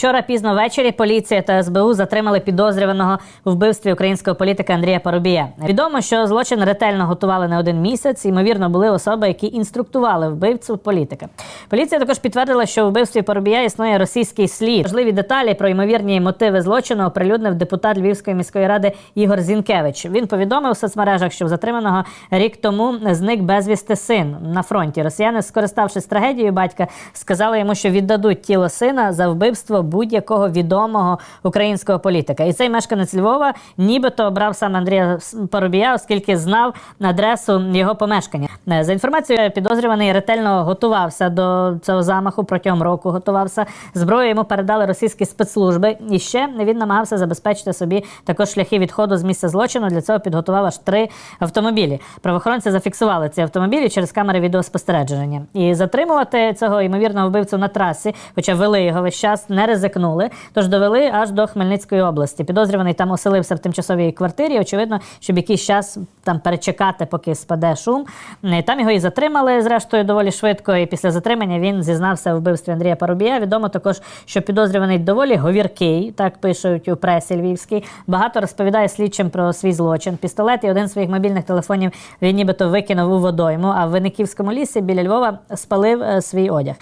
Вчора пізно ввечері поліція та СБУ затримали підозрюваного у вбивстві українського політика Андрія Парубія. Відомо, що злочин ретельно готували не один місяць. Ймовірно, були особи, які інструктували вбивцю політика. Поліція також підтвердила, що у вбивстві Парубія існує російський слід. Важливі деталі про ймовірні мотиви злочину оприлюднив депутат Львівської міської ради Ігор Зінкевич. Він повідомив у соцмережах, що в затриманого рік тому зник безвісти син на фронті. Росіяни, скориставшись трагедією батька, сказали йому, що віддадуть тіло сина за вбивство будь-якого відомого українського політика. І цей мешканець Львова нібито обрав саме Андрія Парубія, оскільки знав адресу його помешкання. Е, За інформацією, підозрюваний ретельно готувався до цього замаху протягом року. Готувався зброю. Йому передали російські спецслужби. І ще він намагався забезпечити собі також шляхи відходу з місця злочину. Для цього підготував аж три автомобілі. Правоохоронці зафіксували ці автомобілі через камери відеоспостереження. І затримувати цього ймовірного вбивцю на трасі, хоча вели його весь час, не ризикнули. Тож довели аж до Хмельницької області. Підозрюваний там оселився в тимчасовій квартирі. Очевидно, щоб якийсь час там перечекати, поки спаде шум. Е, Там його і затримали, зрештою, доволі швидко. І після затримання він зізнався у вбивстві Андрія Парубія. Відомо також, що підозрюваний доволі говіркий, так пишуть у пресі львівській. Багато розповідає слідчим про свій злочин. Пістолет і один з своїх мобільних телефонів він нібито викинув у водойму. А в Винниківському лісі біля Львова спалив е, свій одяг.